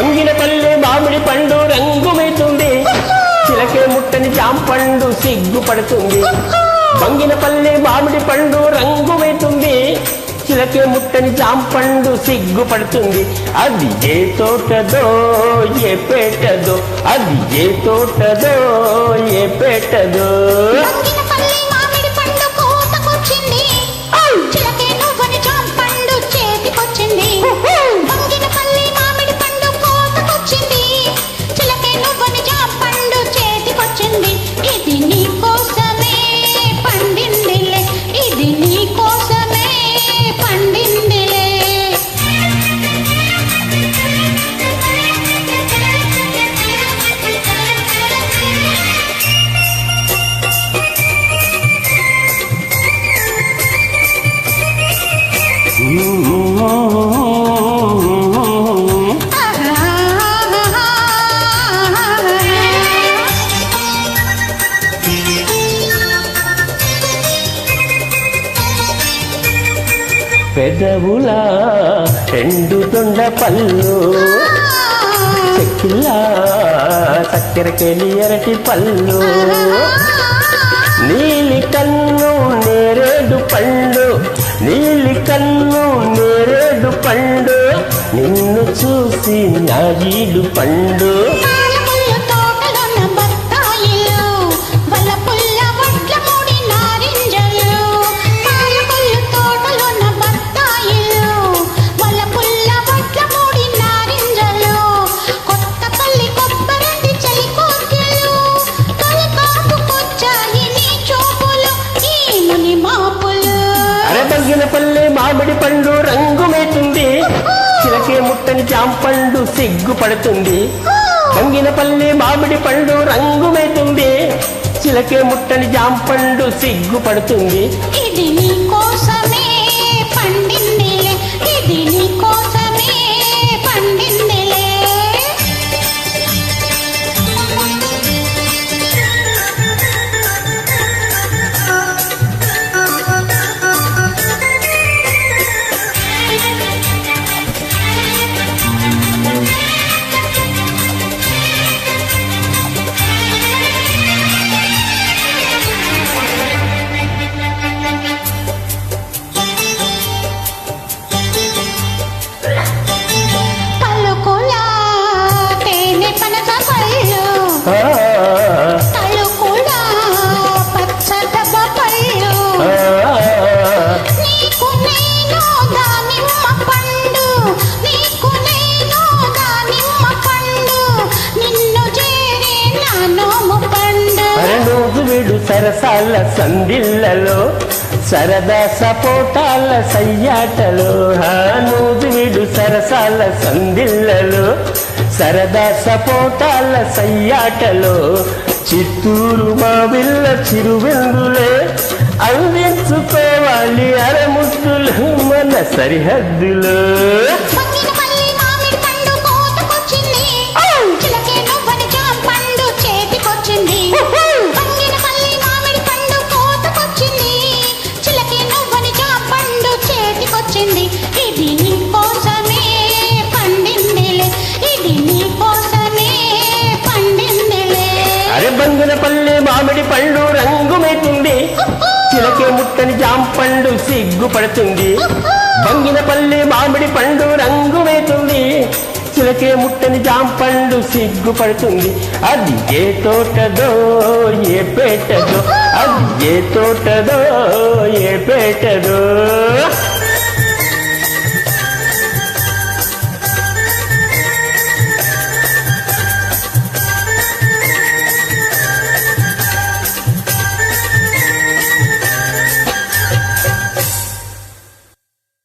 బంగినపల్లి మామిడి పండు రంగు మైతుంది చిలకే ముట్టని జాంపండు సిగ్గుపడుతుంది బంగినపల్లి మామిడి పండు రంగు మైతుంది చిలకే ముట్టని జాంపండు సిగ్గుపడుతుంది అది ఏ తోటదో ఏ పేటదో అది ఏ తోటదో ఏ పేటదో. పెదవుల రెండు తొండ పళ్ళు. చెక్కిల్లా చక్కెరకెలి అరటి పళ్ళు. నీలి కన్ను నేరేడు ముని మాపులు. అరబగ్గిన పల్లె మామిడి పండు రంగు మేతుంది చిలకే ముట్టని జాంపండు సిగ్గుపడుతుంది. వంగిన పల్లె మామిడి పండు రంగు మేతుంది. చిలకే ముట్టని జాంపండు సిగ్గుపడుతుంది. ఇది నీ సరసాల సందిళ్ళలో సరదా సపోటాల సయ్యాటలో. హానూజు విడు సరసాల సందిళ్ళలో సరదా సపోటాల సయ్యాటలో చిత్తూరు మా విల్ల చిరువెందులే. అందించుకోవాలి అరముద్దులు మన సరిహద్దులో. బంగినపల్లి మామిడి పండు రంగుమైతుంది చిలకే ముట్టని జాంపండు సిగ్గుపడుతుంది బంగిన పల్లె మామిడి పండు రంగుమైతుంది చిలకే ముట్టని జాంపండు సిగ్గుపడుతుంది అది ఏ తోటదో ఏ పేటదో అది ఏ తోటదో ఏ పేటదో.